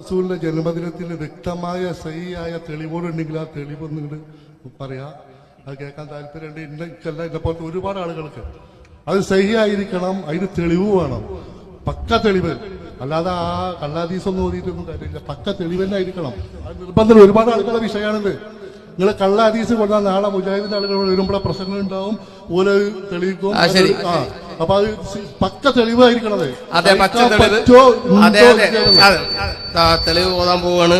റസൂലിന്റെ ജന്മദിനത്തിന് വ്യക്തമായ സഹിയായ തെളിവുകളുണ്ടെങ്കിൽ ആ തെളിവ് നിങ്ങൾ പറയാ. അത് കേൾക്കാൻ താല്പര്യമുണ്ട്. ഇന്ന എനിക്കല്ല എന്നെ പോലത്തെ ഒരുപാട് ആളുകൾക്ക് അത് സഹിയായിരിക്കണം അതിന് തെളിവ് വേണം. പക്ക തെളിവ്. അല്ലാതെ ആ കള്ളാദീസൊന്നും ഓതിയിട്ടൊന്നും കാര്യമില്ല. പക്ക തെളിവ് തന്നെ ആയിരിക്കണം. അത് നിർബന്ധം. ഒരുപാട് ആളുകളുടെ വിഷയമാണിത്. നിങ്ങൾ കള്ളാദീസ് കൊണ്ടാൽ നാളെ മുജാഹിദിന്റെ ആളുകൾ വരുമ്പോഴെ പ്രശ്നങ്ങൾ ഉണ്ടാവും ഓരോ തെളിയിക്കും. ആ. അപ്പൊ അത് പക്ക തെളിവായിരിക്കണത് അതെ. പച്ച തെളിവ്. അതെ അതെ. തെളിവ് ഓതാൻ പോവാണ്.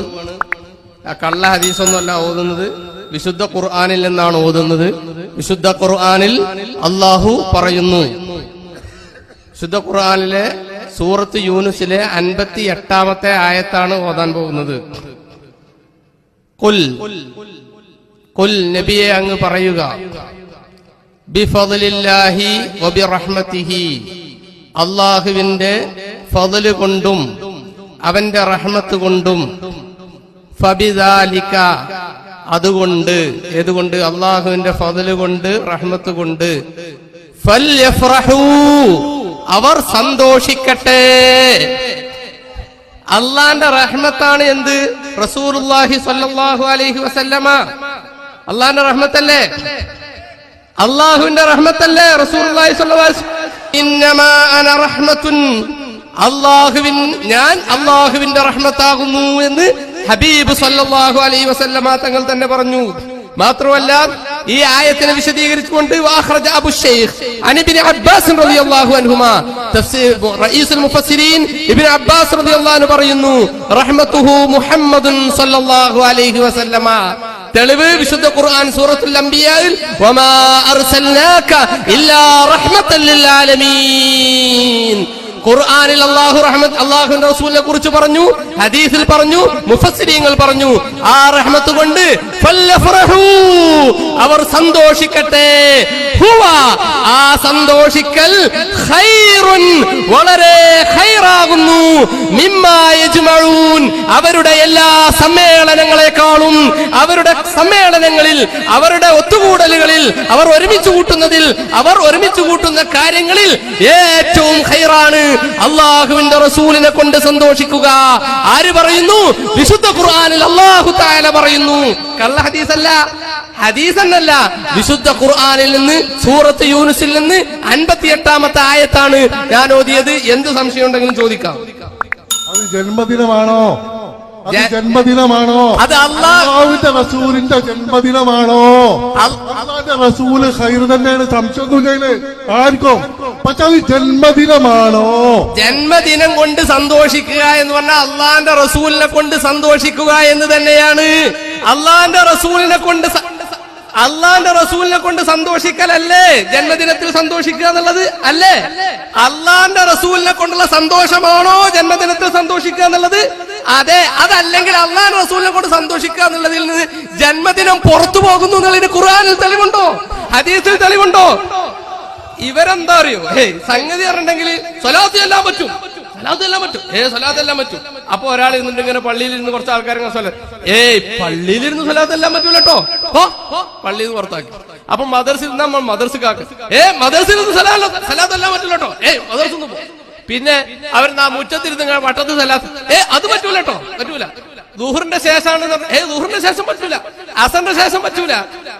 കള്ള ഹദീസൊന്നുമല്ല ഓതുന്നത്. വിശുദ്ധ ഖുർആാനിൽ നിന്നാണ് ഓതുന്നത്. വിശുദ്ധ ഖുർആാനിൽ അള്ളാഹു പറയുന്നു. വിശുദ്ധ ഖുർആാനിലെ സൂറത്ത് യൂനുസിലെ അൻപത്തി എട്ടാമത്തെ ആയത്താണ് ഓതാൻ പോകുന്നത്. കുൽ കുൽ നബിയെ അങ്ങ് പറയുക. ബിഫദലില്ലാഹി വബിറഹ്മത്തിഹി. അള്ളാഹുവിന്റെ ഫതിൽ കൊണ്ടും അവന്റെ റഹ്മത്ത് കൊണ്ടും ഫബിദാലിക്ക അതുകൊണ്ട് ഏതുകൊണ്ട്? അള്ളാഹുവിന്റെ ഫതിൽ കൊണ്ട് റഹ്മത്ത് കൊണ്ട്. അവർ സന്തോഷിക്കട്ടെ. അള്ളാന്റെ റഹ്മത്താണ് എന്ത്? റസൂലുള്ളാഹി സ്വല്ലല്ലാഹു അലൈഹി വസല്ലമ. അള്ളാന്റെ റഹ്മത്തല്ലേ? അള്ളാഹുവിന്റെ റഹ്മത്തല്ലേ? അള്ളാഹുവിൻ ഞാൻ അള്ളാഹുവിന്റെ റഹ്മത്താകുന്നു എന്ന് ഹബീബ് സല്ലാഹു അലൈഹി വസല്ലമ തങ്ങൾ തന്നെ പറഞ്ഞു. മാത്രമല്ല ഈ ആയത്തിനെ വിശദീകരിച്ചുകൊണ്ട് അബ്ബാസ് പറയുന്നു റഹ്മത്തുഹു മുഹമ്മദുൻ സല്ലല്ലാഹു അലൈഹി വസല്ലമ. തെളിവ് വിശുദ്ധ ഖുർആൻ സൂറത്തുൽ അംബിയായിൽ വമാ അർസൽനാക ഇല്ലാ റഹ്മത്തൽ ലിൽ ആലമീൻ. ഖുർആനിൽ അള്ളാഹു റഹ്മത്ത് അള്ളാഹുന്റെ റസൂലിനെ കുറിച്ച് പറഞ്ഞു ഹദീസിൽ പറഞ്ഞു മുഫസ്സിരിയങ്ങൾ പറഞ്ഞു. ആ റഹ്മത്ത് കൊണ്ട്. അവർ സന്തോഷിക്കട്ടെ. ആ സന്തോഷിക്കൽ വളരെ യജ്മഊൻ അവരുടെ എല്ലാ സമ്മേളനങ്ങളെക്കാളും അവരുടെ സമ്മേളനങ്ങളിൽ അവരുടെ ഒത്തുകൂടലുകളിൽ അവർ ഒരുമിച്ച് കൂട്ടുന്നതിൽ അവർ ഒരുമിച്ച് കൂട്ടുന്ന കാര്യങ്ങളിൽ ഏറ്റവും ഖൈറാണ്. അള്ളാഹുവിന്റെ റസൂലിനെ കൊണ്ട് സന്തോഷിക്കുക. ആര് പറയുന്നു? വിശുദ്ധ ഖുർആാനിൽ അള്ളാഹു താല പറയുന്നു. കള്ള ഹദീസല്ല. ഹദീസ് എന്നല്ല വിശുദ്ധ ഖുർആാനിൽ നിന്ന് സൂറത്ത് യൂനുസിൽ നിന്ന് അൻപത്തി എട്ടാമത്തെ ആയത്താണ് ഞാൻ ഓതിയത്. എന്ത് സംശയം ഉണ്ടെങ്കിലും ചോദിക്കാം. അത് ജന്മദിനമാണോ? അത് ജന്മദിനമാണോ? അത് അള്ളാഹ് അള്ളാഹുവിന്റെ റസൂലിന്റെ ജന്മദിനമാണോ? അള്ളാന്റെ റസൂൽ ഖൈർ തന്നെയാണ് സംശയമൊന്നുമില്ല ആർക്കും? പക്ഷെ ജന്മദിനമാണോ? ജന്മദിനം കൊണ്ട് സന്തോഷിക്കുക എന്ന് പറഞ്ഞാൽ അള്ളാന്റെ റസൂലിനെ കൊണ്ട് സന്തോഷിക്കുക എന്ന് തന്നെയാണ്. അള്ളാന്റെ റസൂലിനെ കൊണ്ട് അള്ളാന്റെ റസൂലിനെ കൊണ്ട് സന്തോഷിക്കലല്ലേ ജന്മദിനത്തിൽ സന്തോഷിക്കുക എന്നുള്ളത് അല്ലേ? അള്ളാന്റെ റസൂലിനെ കൊണ്ടുള്ള സന്തോഷമാണോ ജന്മദിനത്തിൽ സന്തോഷിക്കുക എന്നുള്ളത്? അതെ അതല്ലെങ്കിൽ അള്ളാന്റെ റസൂലിനെ കൊണ്ട് സന്തോഷിക്കുക എന്നുള്ളതിൽ നിന്ന് ജന്മദിനം പുറത്തു പോകുന്നു എന്നുള്ളതിന് ഖുർആനിൽ തെളിവുണ്ടോ? ഹദീസിൽ തെളിവുണ്ടോ? ഇവരെന്താ അറിയോ? ഹേ സംഗതി അറിയണ്ടെങ്കിൽ സ്വലാത്ത് എല്ലാം പറ്റും. സ്വലാത്ത് എല്ലാം പറ്റും. ഏ സ്വലാത്ത് എല്ലാം പറ്റും. അപ്പൊ ഒരാൾ ഇരുന്നിട്ട് ഇങ്ങനെ പള്ളിയിൽ ഇരുന്ന് കുറച്ച് ആൾക്കാരെ സ്വല ഏയ് പള്ളിയിൽ ഇരുന്ന് സ്വലാത്ത് എല്ലാം പറ്റൂല കേട്ടോ പള്ളിയിൽ നിന്ന് പുറത്താക്കി. അപ്പൊ മദർസിൽ നമ്മൾ മദർസ് മദർസിക്കാക്ക് ഏ മദർസിൽ നിന്ന് സ്വലാ- സ്വലാത്ത് എല്ലാം പറ്റൂല കേട്ടോ ഏ മദർസിൽ പിന്നെ അവർ മുറ്റത്തിരുന്ന് വട്ടത്ത് സ്വലാത്ത്. ഏ അത് പറ്റൂല കേട്ടോ പറ്റൂല. ദൂഹറിന്റെ ശേഷമാണ് ഏ ദൂഹറിന്റെ ശേഷം പറ്റൂല. അസറിന്റെ ശേഷം പറ്റൂല.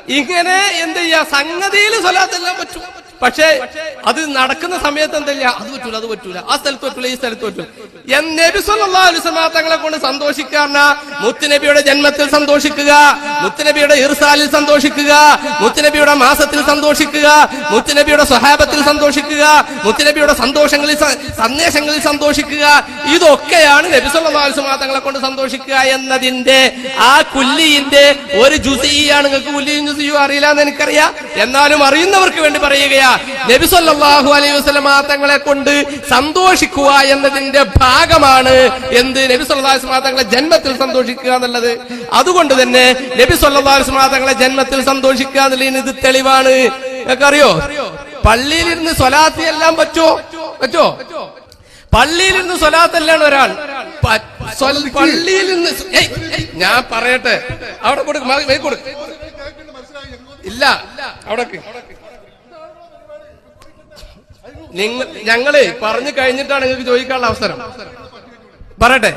ഇങ്ങനെ എന്ത് ചെയ്യാ? സംഗതിയിൽ സ്വലാത്തെല്ലാം പറ്റും. പക്ഷേ അത് നടക്കുന്ന സമയത്ത് എന്തല്ല? അത് പറ്റൂല അത് പറ്റൂല. ആ സ്ഥലത്ത് പറ്റൂല ഈ സ്ഥലത്ത് പറ്റൂല. നബി തങ്ങളെ കൊണ്ട് സന്തോഷിക്കാറുണ്ട് മുത്തുനബിയുടെ ജന്മത്തിൽ സന്തോഷിക്കുക മുത്തുനബിയുടെ ഇർസാലിൽ സന്തോഷിക്കുക മുത്തുനബിയുടെ മാസത്തിൽ സന്തോഷിക്കുക മുത്തുനബിയുടെ സ്വഹാബത്തിൽ സന്തോഷിക്കുക മുത്തുനബിയുടെ സന്തോഷങ്ങളിൽ സന്ദേശങ്ങളിൽ സന്തോഷിക്കുക. ഇതൊക്കെയാണ് നബി വസല്ലം തങ്ങളെ കൊണ്ട് സന്തോഷിക്കുക എന്നതിന്റെ ആ കുല്ലിന്റെ ഒരു ജുസിയാണ്. നിങ്ങൾക്ക് കുല്ലിയും ജുസിയും അറിയില്ല എന്ന് എനിക്കറിയാം. എന്നാലും അറിയുന്നവർക്ക് വേണ്ടി പറയുകയാ നബി സല്ലല്ലാഹു അലൈഹി വസല്ലം തങ്ങളെ കൊണ്ട് സന്തോഷിക്കുക എന്നതിന്റെ ഭാഗമാണ് എന്ത് നബി സല്ലല്ലാഹു അലൈഹി വസല്ലം തങ്ങളെ ജന്മത്തിൽ സന്തോഷിക്കുക എന്നുള്ളത്. അതുകൊണ്ട് തന്നെ നബി സല്ലല്ലാഹു അലൈഹി വസല്ലം തങ്ങളെ ജന്മത്തിൽ സന്തോഷിക്കുക എന്നുള്ളതിന് ഇത് തെളിവാണ്. അറിയോ പള്ളിയിലിരുന്ന് സ്വലാത്തി എല്ലാം വെച്ചോ പറ്റുമോ പള്ളിയിലിരുന്ന് സ്വലാത്തല്ലാണ് ഒരാൾ. പള്ളിയിൽ ഏയ്, ഞാൻ പറയട്ടെ. അവിടെ കൊടുക്കും ഇല്ല അവിടെ നിങ്ങൾ ഞങ്ങളെ പറഞ്ഞു കഴിഞ്ഞിട്ടാണ് നിങ്ങൾക്ക് ചോദിക്കാനുള്ള അവസരം. പറയട്ടെ.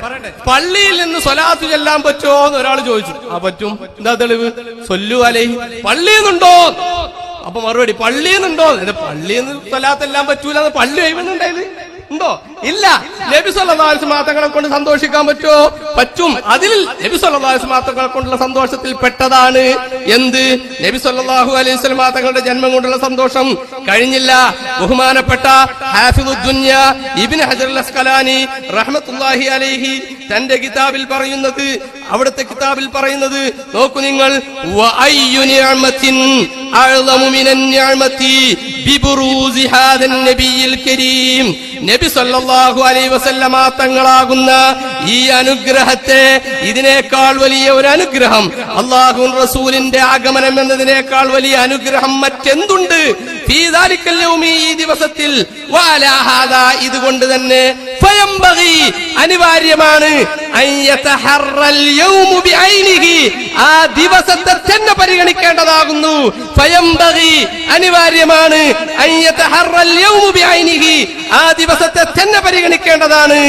പള്ളിയിൽ നിന്ന് സ്വലാത്ത് ചെല്ലാൻ പറ്റുമോ എന്ന് ഒരാൾ ചോദിച്ചു. ആ പറ്റും. എന്താ തെളിവ്? സൊല്ലു അലൈ പള്ളിയിൽ നിന്നുണ്ടോ? അപ്പൊ മറുപടി പള്ളിയിൽ നിന്നുണ്ടോ? പള്ളിയിൽ നിന്ന് സ്വലാത്ത് എല്ലാം പറ്റൂല പള്ളി കഴിവുന്നുണ്ടായത് ഉണ്ടോ? ഇല്ല. നബി സല്ലല്ലാഹു മാസങ്ങളെ കൊണ്ട് സന്തോഷിക്കാൻ പറ്റുമോ? പറ്റും. അതിൽ നബി സല്ലല്ലാഹു മാത്തങ്ങളെ കൊണ്ടുള്ള സന്തോഷത്തിൽ പെട്ടതാണ്. എന്ത്? നബി സല്ലല്ലാഹു അലൈഹി വസല്ലം തങ്ങളുടെ ജന്മം കൊണ്ടുള്ള സന്തോഷം. കഴിഞ്ഞില്ല. ബഹുമാനപ്പെട്ട ഹാഫിദുദ്ദുന്യ ഇബ്നു ഹജർ അസ്കലാനി റഹ്മത്തുള്ളാഹി അലൈഹി തന്റെ കിതാബിൽ പറയുന്നത് അവിടുത്തെ കിതാബിൽ പറയുന്നത് നോക്കൂ നിങ്ങൾ നബി സല്ലല്ലാഹു അലൈഹി വസല്ലമ തങ്ങളാകുന്ന ഈ അനുഗ്രഹത്തെ ഇതിനേക്കാൾ വലിയ ഒരു അനുഗ്രഹം. അള്ളാഹു റസൂലിന്റെ ആഗമനം എന്നതിനേക്കാൾ വലിയ അനുഗ്രഹം മറ്റെന്തുണ്ട്? ഈ ദിവസത്തിൽ. ഇതുകൊണ്ട് തന്നെ അനിവാര്യമാണ്. ആ ദിവസത്തെ തന്നെ പരിഗണിക്കേണ്ടതാകുന്നു. അനിവാര്യമാണ്. ആ ദിവസത്തെ തന്നെ പരിഗണിക്കേണ്ടതാണ്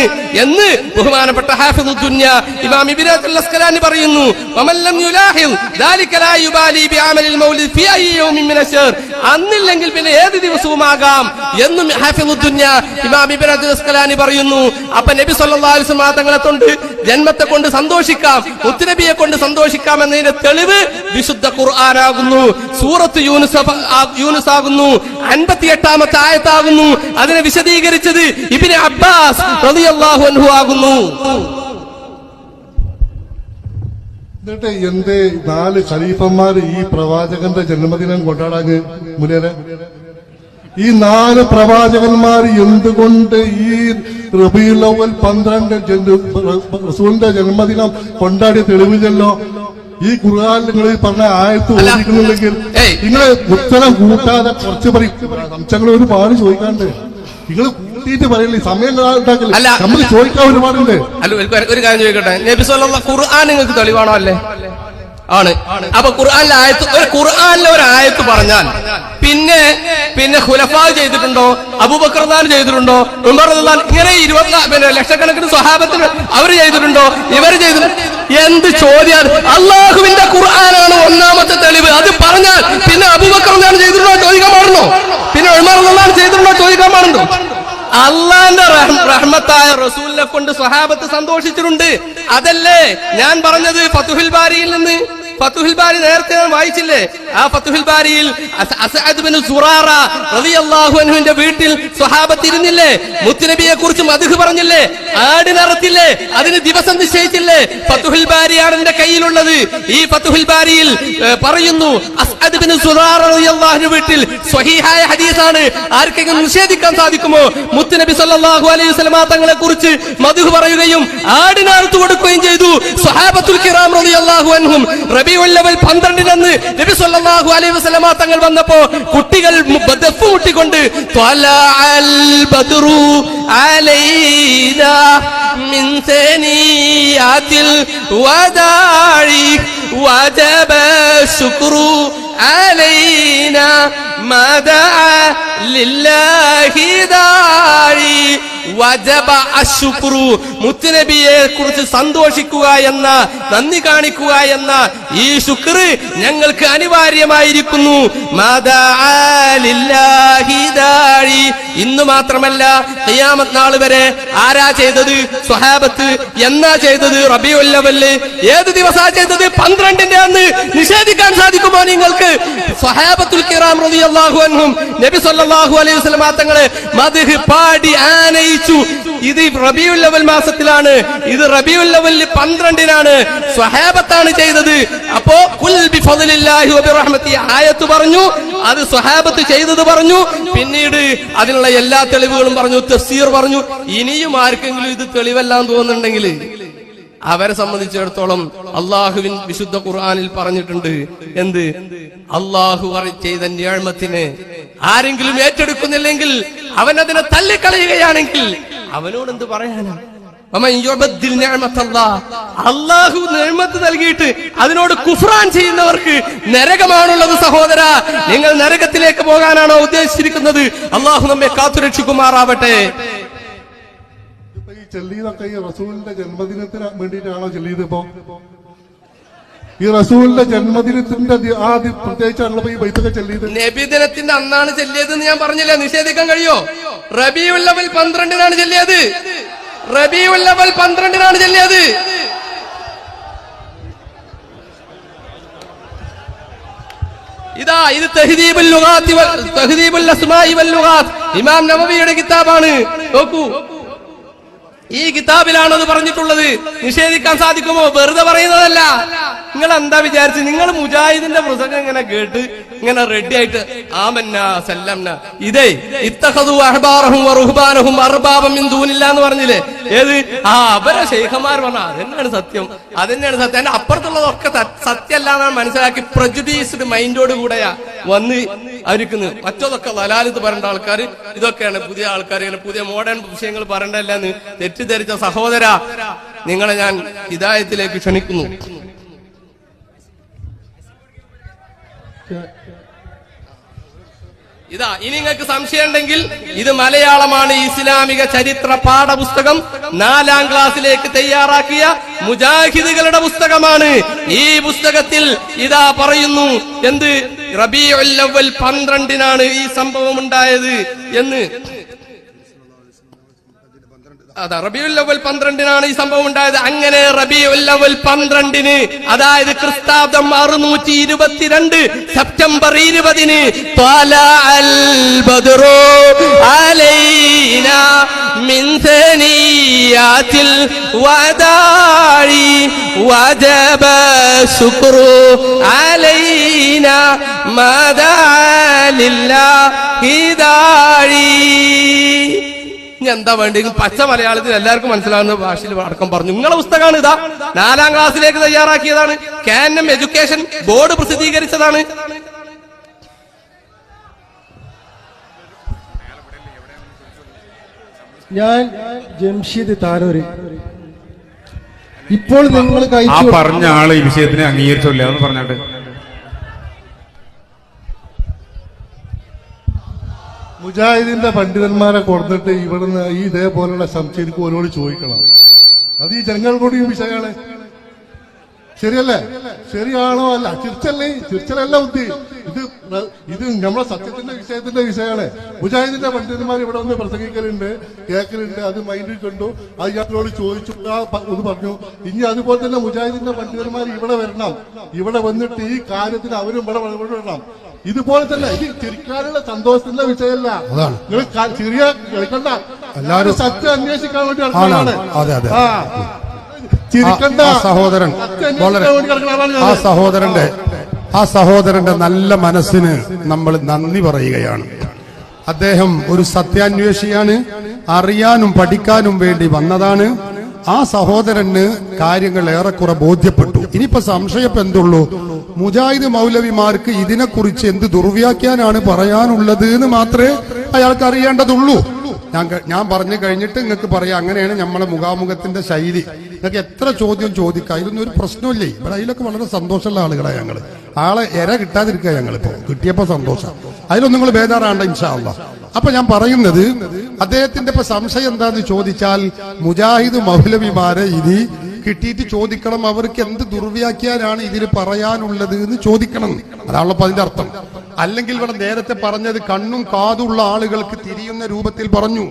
എന്ന് ബഹുമാനപ്പെട്ട ഹാഫിദുദ്ദുന്യ ഇമാം പറയുന്നു. യുലാഹിൽ മൗലിദ് മിന അന്നില്ലെങ്കിൽ പിന്നെ ഏത് ദിവസവുമാകാം എന്നും ഹാഫിദുദ്ദുന്യ ഇമാം പറയുന്നു. അപ്പൊ നബി സല്ലല്ലാഹു അലൈഹി വസല്ലം തങ്ങളെ കൊണ്ട് ജന്മത്തെ കൊണ്ട് സന്തോഷിക്കാം. മുത്തുനബിയെ കൊണ്ട് സന്തോഷിക്കാം എന്നതിന്റെ തെളിവ് വിശുദ്ധ ഖുർആനാകുന്നു. സൂറത്ത് യൂനുസ് യൂനുസ് ആകുന്നു അൻപത്തി എട്ടാമത്തെ ആയത്താകുന്നു. അതിനെ വിശദീകരിച്ചത് ഇബിന് അബ്ബാസ് അൻഹു ആകുന്നു. എന്നിട്ട് എന്തേ നാല് ഖലീഫന്മാർ ഈ പ്രവാചകന്റെ ജന്മദിനം കൊണ്ടാടാഞ്ഞ് മുനിയരെ? ഈ നാല് പ്രവാചകന്മാർ എന്തുകൊണ്ട് ഈ റബിയുള്ളവൽ പന്ത്രണ്ട് റസൂലിന്റെ ജന്മദിനം കൊണ്ടാടി തെളിവില്ലല്ലോ? ഈ ഖുർആൻ നിങ്ങൾ പറഞ്ഞ ആയത്ത് ഓടിക്കുന്നുണ്ടെങ്കിൽ. നിങ്ങൾ ഉത്തരം കൂട്ടാതെ കുറച്ച് പറയും. സംശയങ്ങൾ ഒരുപാട് ചോദിക്കാണ്ട് നിങ്ങൾ കൂട്ടിയിട്ട് പറയില്ലേ? സമയം ഉണ്ടാക്കില്ല? അല്ല. നമുക്ക് ചോദിക്കാൻ ഒരുപാടുണ്ട്. അല്ല ഒരു- കാര്യം ചോദിക്കട്ടെ? നബി സല്ലല്ലാഹു ഖുർആൻ നിങ്ങൾക്ക് തെളിവാണോ അല്ലേ? ആണ്. അപ്പൊ ഖുർആനിലെ ആയത്ത് ഒരു ഖുർആനിലെ ഒരു ആയത്ത് പറഞ്ഞാൽ പിന്നെ പിന്നെ ഖുലഫാ ചെയ്തിട്ടുണ്ടോ? അബൂബക്രദാൻ ചെയ്തിട്ടുണ്ടോ? ഉമർ റളിയല്ലാഹു അൻഹു ഇങ്ങനെ ഇരുപത്തിനാല് പിന്നെ ലക്ഷക്കണക്കിന് സ്വഹാബത്തിന് അവർ ചെയ്തിട്ടുണ്ടോ? ഇവർ ചെയ്തു എന്ത് ചോദ്യം അള്ളാഹുവിന്റെ ഖുർആനാണ് ഒന്നാമത്തെ തെളിവ്. അത് പറഞ്ഞാൽ പിന്നെ അബൂബക്രദാൻ ചെയ്തിട്ടുണ്ടോ ചോദിക്കാൻ പാടുണ്ടോ? റളിയല്ലാഹു അൻഹു ചെയ്തിട്ടുണ്ടോ ചോദിക്കാൻ പാടുണ്ടോ? അള്ളാന്റെ റഹ്മത്തായ റസൂലിനെ കൊണ്ട് സ്വഹാബത്ത് സന്തോഷിച്ചിട്ടുണ്ട്. അതല്ലേ ഞാൻ പറഞ്ഞത് ഫതുഹിൽ ബാരിയിൽ നിന്ന്? ഫതുഹിൽ ബാരി നേരത്തെ ഞാൻ വായിച്ചില്ലേ? ആ ഫതുഹിൽ ബാരിയിൽ അൻഹുവിന്റെ വീട്ടിൽ സ്വഹാബത്ത് ഇരുന്നില്ലേ മുത്തുനബിയെ കുറിച്ച് മധുഹ് പറഞ്ഞില്ലേ ആടിനറത്തില്ലേ അതിന് ദിവസം നിശ്ചയിച്ചില്ലേ? ഫതുഹിൽ ബാരിയാണ് എന്റെ കയ്യിലുള്ളത്. ഈ ഫതുഹിൽ ബാരിയിൽ പറയുന്നു വീട്ടിൽ സ്വഹീഹായ ഹദീസാണ്. ആർക്കെങ്കിലും നിഷേധിക്കാൻ സാധിക്കുമോ? മുത്തുനബി സല്ലല്ലാഹു അലൈഹി വസല്ലമ തങ്ങളെ കുറിച്ച് മധുഹ് പറയുകയും ആടിനറുത്ത് കൊടുക്കുകയും ചെയ്തു. സ്വഹാബത്തുൽ കിറാം റളിയല്ലാഹു അൻഹും റബിയുള്ളവൽ പന്ത്രണ്ടിനന്ന് നബി സല്ലല്ലാഹു അലൈഹി വസല്ലമ തങ്ങൾ വന്നപ്പോ കുട്ടികൾ മുട്ടിക്കൊണ്ട് അൽ അലൈനാ മിൻ വജബ അലൈനാ ലില്ലാഹി വജബ മുത്തുനബിയെ കുറിച്ച് സന്തോഷിക്കുക എന്ന നന്ദി കാണിക്കുക എന്ന ഈ ശുക്ർ ഞങ്ങൾക്ക് അനിവാര്യമായിരിക്കുന്നു മാദാ ലില്ലാഹി ദാഴി. ഇന്ന് മാത്രമല്ല ഖിയാമത്ത് നാൾ വരെ ആരാ ചെയ്തത്? സ്വഹാബത്ത്. എന്നാ ചെയ്തത്? റബിയുല്ലവൽ ഏത് ദിവസാ ചെയ്തത്? പന്ത്രണ്ടിന്റെ അന്ന്. നിഷേധിക്കാൻ സാധിക്കുമോ നിങ്ങൾക്ക്? സ്വഹാബത്തുൽ കിറാം റളിയല്ലാഹു അൻഹും നബി സല്ലല്ലാഹു അലൈഹി വസല്ലം തങ്ങളെ മധുഹ് പാടി ആനയിച്ചു. ഇത് റബിയുൽ അവൽ മാസത്തിലാണ്. ഇത് റബിയുൽ അവലിൽ പന്ത്രണ്ടിനാണ് സ്വഹാബത്താണ് ചെയ്തത്. അപ്പോ ആയത്ത് പറഞ്ഞു. അത് സ്വഹാബത്ത് ചെയ്തത് പറഞ്ഞു. പിന്നീട് അതിനുള്ള എല്ലാ തെളിവുകളും പറഞ്ഞു തഫ്സീർ പറഞ്ഞു. ഇനിയും ആർക്കെങ്കിലും ഇത് തെളിവല്ല എന്ന് തോന്നുന്നുണ്ടെങ്കിൽ അവരെ സംബന്ധിച്ചിടത്തോളം അള്ളാഹുവിൻ വിശുദ്ധ ഖുർആാനിൽ പറഞ്ഞിട്ടുണ്ട്. എന്ത്? അള്ളാഹു ചെയ്ത ഞാഴ്മത്തിന് ആരെങ്കിലും ഏറ്റെടുക്കുന്നില്ലെങ്കിൽ അവൻ അതിനെ തള്ളിക്കളയുകയാണെങ്കിൽ അവനോട് എന്ത് പറയാനാ? വമൻ യുബദ്ദിൽ നിഅമത്തല്ലാഹ്. അള്ളാഹു നിഅമത്ത് നൽകിയിട്ട് അതിനോട് കുഫ്രാൻ ചെയ്യുന്നവർക്ക് നരകമാണുള്ളത് സഹോദര. നിങ്ങൾ നരകത്തിലേക്ക് പോകാനാണോ ഉദ്ദേശിച്ചിരിക്കുന്നത്? അള്ളാഹു നമ്മെ കാത്തുരക്ഷിക്കുമാറാവട്ടെ. ചെല്ലിയതൊക്കെ ഈ റസൂലിന്റെ ജന്മദിനത്തിന് വേണ്ടിയിട്ടാണോ ചെല്ലിയത് ഇപ്പോ? ഈ റസൂലിന്റെ ജന്മദിനത്തിന്റെ ആ പ്രത്യേകിച്ചാണല്ലോ ഈ ബൈത്തൊക്കെ ചെല്ലിയത്. നബിദിനത്തിന്റെ അന്നാണ് ചെല്ലിയതെന്ന് ഞാൻ പറഞ്ഞില്ല? നിഷേധിക്കാൻ കഴിയോ? റബിയുള്ളവൽ പന്ത്രണ്ടിനാണ് ചെല്ലിയത്. റബിയുല്ലവൽ പന്ത്രണ്ടിനാണ് ചെല്ലിയത്. ഇതാ ഇത് തെഹ്ദീബുൽ ലുഗാത്തി തെഹ്ദീബുൽ അസ്മാഇ വൽ ലുഗാത്ത്. ഇമാം നവവിയുടെ കിതാബാണ്. നോക്കൂ. ഈ കിതാബിലാണ് അത് പറഞ്ഞിട്ടുള്ളത്. നിഷേധിക്കാൻ സാധിക്കുമോ? വെറുതെ പറയുന്നതല്ല. നിങ്ങൾ എന്താ വിചാരിച്ച്? നിങ്ങൾ മുജാഹിദിന്റെ പ്രസംഗം ഇങ്ങനെ കേട്ട് ഇങ്ങനെ റെഡി ആയിട്ട് ആമന്ന ഇതേ ഇത്തഹദു അഹ്ബാറഹും വറുഹ്ബാനഹും അർബാബം മിൻ ദൂനില്ല എന്ന് പറഞ്ഞില്ലേ? ഏത്? ആ അവരെ ശൈഖന്മാർ പറഞ്ഞ അതന്നെയാണ് സത്യം. അതന്നെയാണ് സത്യം. അതിന്റെ അപ്പുറത്തുള്ളതൊക്കെ സത്യമല്ല എന്നാണ് മനസ്സിലാക്കി പ്രജുഡീസ്ഡ് മൈൻഡോട് കൂടെയാ വന്ന് അവർക്ക് മറ്റതൊക്കെ ലലാലിത്ത് പറയേണ്ട ആൾക്കാർ ഇതൊക്കെയാണ് പുതിയ ആൾക്കാർ ഇങ്ങനെ പുതിയ മോഡേൺ വിഷയങ്ങൾ പറയണ്ടല്ലെന്ന് തെറ്റിദ്ധരിച്ച സഹോദര. നിങ്ങളെ ഞാൻ ഹിതായത്തിലേക്ക് ക്ഷണിക്കുന്നു. ഇതാ ഇനി നിങ്ങൾക്ക് സംശയം ഉണ്ടെങ്കിൽ ഇത് മലയാളമാണ് ഇസ്ലാമിക ചരിത്ര പാഠപുസ്തകം. നാലാം ക്ലാസ്സിലേക്ക് തയ്യാറാക്കിയ മുജാഹിദുകളുടെ പുസ്തകമാണ്. ഈ പുസ്തകത്തിൽ ഇതാ പറയുന്നു എന്ത്? റബിയുൽ പന്ത്രണ്ടിനാണ് ഈ സംഭവം ഉണ്ടായത് എന്ന്. അതാ റബിയുൽ അവൽ പന്ത്രണ്ടിനാണ് ഈ സംഭവം ഉണ്ടായത്. അങ്ങനെ റബിയുൽ അവൽ പന്ത്രണ്ടിന് അതായത് ക്രിസ്താബ്ദം അറുന്നൂറ്റി ഇരുപത്തിരണ്ട് സെപ്റ്റംബർ ഇരുപതിന് ബദ്റു അലൈന മിൻ സനിയാത്തിൽ വദാഴി വജബ ശുക്രു അലൈന മദാലില്ല ദാഴി. ഇനി എന്താ വേണ്ടത്? പച്ച മലയാളത്തിൽ എല്ലാവർക്കും മനസ്സിലാവുന്ന ഭാഷയിൽ അടക്കം പറഞ്ഞു. നിങ്ങളെ പുസ്തകമാണ് ഇതാ. നാലാം ക്ലാസ്സിലേക്ക് തയ്യാറാക്കിയതാണ്. കാനം എഡ്യൂക്കേഷൻ ബോർഡ് പ്രസിദ്ധീകരിച്ചതാണ്. ഞാൻ ജംഷീദ് താനൂര്. ഇപ്പോൾ നിങ്ങൾ പറഞ്ഞ ആൾ ഈ വിഷയത്തിനെ അംഗീകരിച്ചില്ല എന്ന് പറഞ്ഞിട്ട് മുജാഹിദിന്റെ പണ്ഡിതന്മാരെ കൊടുത്തിട്ട് ഇവിടുന്ന് ഈ ഇതേപോലുള്ള സംശയം ഓരോട് ചോദിക്കണം. അത് ഈ ജനങ്ങൾ കൂടി വിഷയങ്ങളെ. ശരിയല്ലേ? ശരിയാണോ അല്ല? ചിരിച്ചല്ലേ ചിരിച്ചലല്ല ബുദ്ധി. ഇത് ഇത് നമ്മളെ സത്യത്തിന്റെ വിഷയത്തിന്റെ വിഷയമാണ്. മുജാഹിദിന്റെ പണ്ഡിതന്മാർ ഇവിടെ വന്ന് പ്രസംഗിക്കലുണ്ട് കേൾക്കലുണ്ട് അത് മൈൻഡിൽ കണ്ടു. അത് ഞങ്ങളോട് ചോദിച്ചു. ഇത് പറഞ്ഞു. ഇനി അതുപോലെ തന്നെ മുജാഹിദിന്റെ പണ്ഡിതന്മാർ ഇവിടെ വരണം. ഇവിടെ വന്നിട്ട് ഈ കാര്യത്തിന് അവരും ഇവിടെ വരണം ഇതുപോലെ തന്നെ. ഇത് ചിരിക്കാനുള്ള സന്തോഷത്തിന്റെ വിഷയമല്ല. അതാണ്. നിങ്ങൾ ചെറിയ കേൾക്കണ്ട. എല്ലാവരും- സത്യം അന്വേഷിക്കാൻ വേണ്ടി നടക്കുന്നതാണ്. അതെ, അതെ. ചിരിക്കണ്ട സഹോദരൻ. വളരെ ആ സഹോദരന്റെ ആ സഹോദരന്റെ നല്ല മനസ്സിന് നമ്മൾ നന്ദി പറയുകയാണ്. അദ്ദേഹം ഒരു സത്യാന്വേഷിയാണ് അറിയാനും പഠിക്കാനും വേണ്ടി വന്നതാണ്. ആ സഹോദരന് കാര്യങ്ങൾ ഏറെക്കുറെ ബോധ്യപ്പെട്ടു. ഇനിയിപ്പോ സംശയം എന്തുള്ളൂ? മുജാഹിദ് മൗലവിമാർക്ക് ഇതിനെക്കുറിച്ച് എന്ത് ദുർവ്യാഖ്യാനാണ് പറയാനുള്ളത് എന്ന് മാത്രമേ അയാൾക്ക് അറിയേണ്ടതുള്ളൂ. ഞാൻ ഞാൻ പറഞ്ഞു കഴിഞ്ഞിട്ട് നിങ്ങൾക്ക് പറയാം. അങ്ങനെയാണ് നമ്മളെ മുഖാമുഖത്തിന്റെ ശൈലി. നിങ്ങൾക്ക് എത്ര ചോദ്യം ചോദിക്കാം? ഇതൊന്നും ഒരു പ്രശ്നമില്ലേ? ഇവിടെ അതിലൊക്കെ വളരെ സന്തോഷമുള്ള ആളുകളാണ് ഞങ്ങൾ ആളെ എര കിട്ടാതിരിക്കുക ഞങ്ങളിപ്പോ. കിട്ടിയപ്പോ സന്തോഷം. അതിലൊന്നും നിങ്ങൾ ബേജാറാണ്ട ഇൻഷാല്ല അപ്പൊ ഞാൻ പറയുന്നത് അദ്ദേഹത്തിന്റെ ഇപ്പൊ സംശയം എന്താന്ന് ചോദിച്ചാൽ മുജാഹിദ് മൗലവിമാരെ ഇനി കിട്ടിയിട്ട് ചോദിക്കണം അവർക്ക് എന്ത് ദുർവ്യാഖ്യാനാണ് ഇതിൽ പറയാനുള്ളത് എന്ന് ചോദിക്കണം. അതാണല്ലോ അതിന്റെ അർത്ഥം. അല്ലെങ്കിൽ ഇവിടെ നേരത്തെ പറഞ്ഞത് കണ്ണും കാതുള്ള ആളുകൾക്ക് തിരിയുന്ന രൂപത്തിൽ പറഞ്ഞു.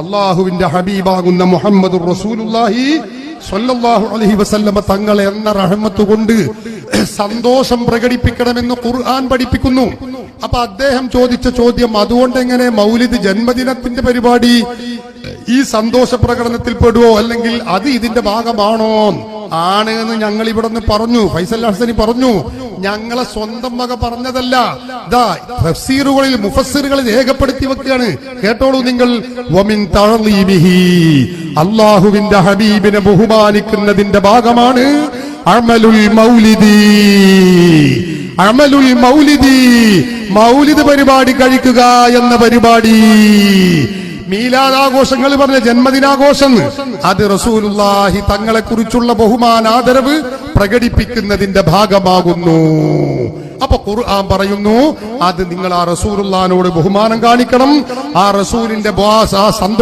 അള്ളാഹുവിന്റെ ഹബീബാകുന്ന മുഹമ്മദ് റസൂലുള്ളാഹി സ്വല്ലല്ലാഹു അലൈഹി തങ്ങൾ എന്ന റഹ്മത്ത് കൊണ്ട് സന്തോഷം പ്രകടിപ്പിക്കണമെന്ന് ഖുർആൻ പഠിപ്പിക്കുന്നു. അപ്പൊ അദ്ദേഹം ചോദിച്ച ചോദ്യം അതുകൊണ്ട് എങ്ങനെ മൗലിദ് ജന്മദിനത്തിന്റെ പരിപാടി ഈ സന്തോഷ പ്രകടനത്തിൽ പെടുവോ? അല്ലെങ്കിൽ അത് ഇതിന്റെ ഭാഗമാണോ? ആണ് എന്ന് ഞങ്ങൾ ഇവിടെ നിന്ന് പറഞ്ഞു. ഫൈസൽ ഹസനി പറഞ്ഞു ഞങ്ങളെ സ്വന്തം വക പറഞ്ഞതല്ല. ദാ തഫ്സീറുകളിൽ മുഫസ്സിറുകൾ രേഖപ്പെടുത്തി വെക്കുകയാണ്. കേട്ടോളൂ നിങ്ങൾ വമിൻ അള്ളാഹുവിന്റെ ഹബീബിനെ ബഹുമാനിക്കുന്നതിന്റെ ഭാഗമാണ് അമലുൽ മൗലിദി. അമലുൽ മൗലിദി. മൗലിദ് പരിപാടി കഴിക്കുക എന്ന പരിപാടി. മീലാദാഘോഷങ്ങൾ പറഞ്ഞ ജന്മദിനാഘോഷം. അത് റസൂലുള്ളാഹി തങ്ങളെ കുറിച്ചുള്ള ബഹുമാനാദരവ് പ്രകടിപ്പിക്കുന്നതിന്റെ ഭാഗമാകുന്നു. അപ്പൊ ഖുർആൻ പറയുന്നു അത് നിങ്ങൾ ആ റസൂലുള്ളാനോട് ബഹുമാനം കാണിക്കണം. ആ റസൂലിന്റെ ആ സന്തോഷം